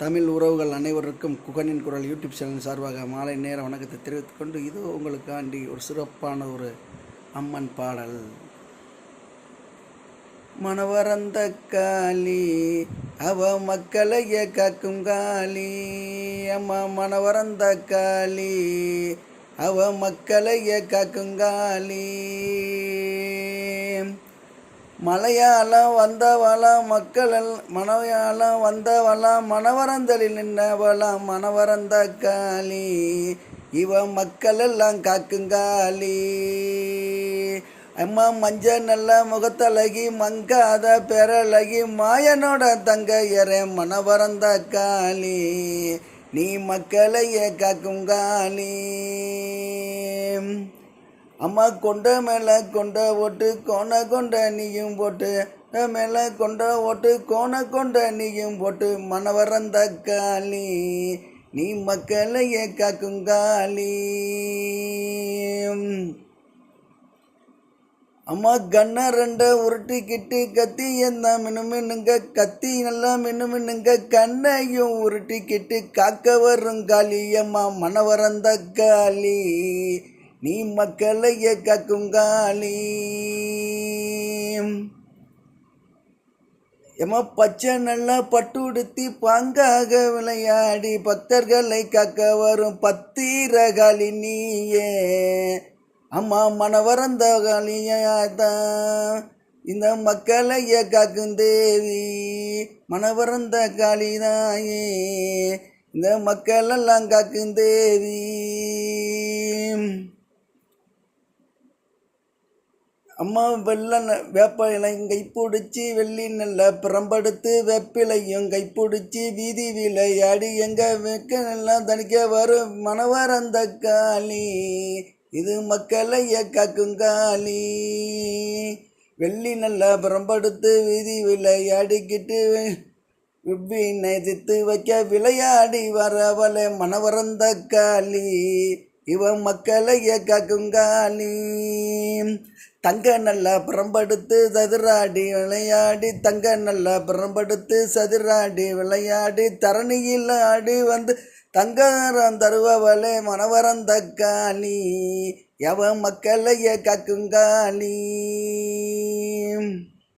தமிழ் உறவுகள் அனைவருக்கும் குகனின் குரல் யூடியூப் சேனல் சார்பாக மாலை நேர வணக்கத்தை தெரிவித்துக் கொண்டு இது உங்களுக்காண்டி ஒரு சிறப்பான ஒரு அம்மன் பாடல். மணவரந்த காளி அவ மக்களைய காக்கும் காளி. அம்மா மணவரந்த காளி அவ மக்களைய காக்கும் காளி. மலையாளம் வந்தவளம் மக்கள் எல்- மலையாளம் வந்தவளம் மணவரந்தலில் நின்றவளம் மணவரந்த காளி. இவ மக்கள் எல்லாம் காக்குங்காளி அம்மா மஞ்ச நல்ல முகத்தழகி மங்காத பெறழகி மாயனோட தங்கையரே மணவரந்த காளி. நீ மக்களையே காக்கும் காளி. அம்மா கொண்ட மேலே கொண்ட ஓட்டு கோண கொண்ட நீயும் போட்டு மேலே கொண்ட ஓட்டு கோண கொண்ட நீயும் போட்டு மனவரந்த காளி நீ மக்களையே காக்கும் காளி. அம்மா கண்ண ரெண்ட உருட்டிக்கிட்டு கத்தி என்ன மினு மின்னுங்க கத்தி நல்லா மினு மின்னுங்க கண்ணையும் உருட்டிக்கிட்டு காக்க வரும் காளி அம்மா மனவரந்த காளி. நீ மக்களை காக்கும் காளி எம்மா பச்சை நல்லா பட்டு உடுத்தி பாங்காக விளையாடி பக்தர்களை காக்க வரும் பத்திரகாளி நீயே. அம்மா மனவரந்த காளியாதான். இந்த மக்களை காக்கும் தேவி மனவரந்த காளிதாயே. இந்த மக்களெல்லாம் காக்கும் தேவி. அம்மா வெள்ள ந- வேப்ப இலையும் கைப்பிடிச்சி வெள்ளி நல்ல பிரம்படுத்து வேப்பிலையும் கைப்பிடிச்சி வீதி விளையாடி எங்க வெக்க எல்லாம் தணிக்க வரும் மணவரந்த காளி. இது மக்களை காக்கும் காளி. வெள்ளி நல்லா பிரம்படுத்து வீதி விளையாடிக்கிட்டு விப்பினை தித்து வைக்க விளையாடி வரவலை மணவரந்த காளி. இவன் மக்களை காக்கும் தங்க நல்லா புறம்படுத்து சதுராடி விளையாடி தங்க நல்லா புறம்படுத்து சதுராடி விளையாடி தரணியில் ஆடி வந்து தங்கரம் தருவவளே மனவரந்த தக்காளி எவன் மக்களை காக்கும்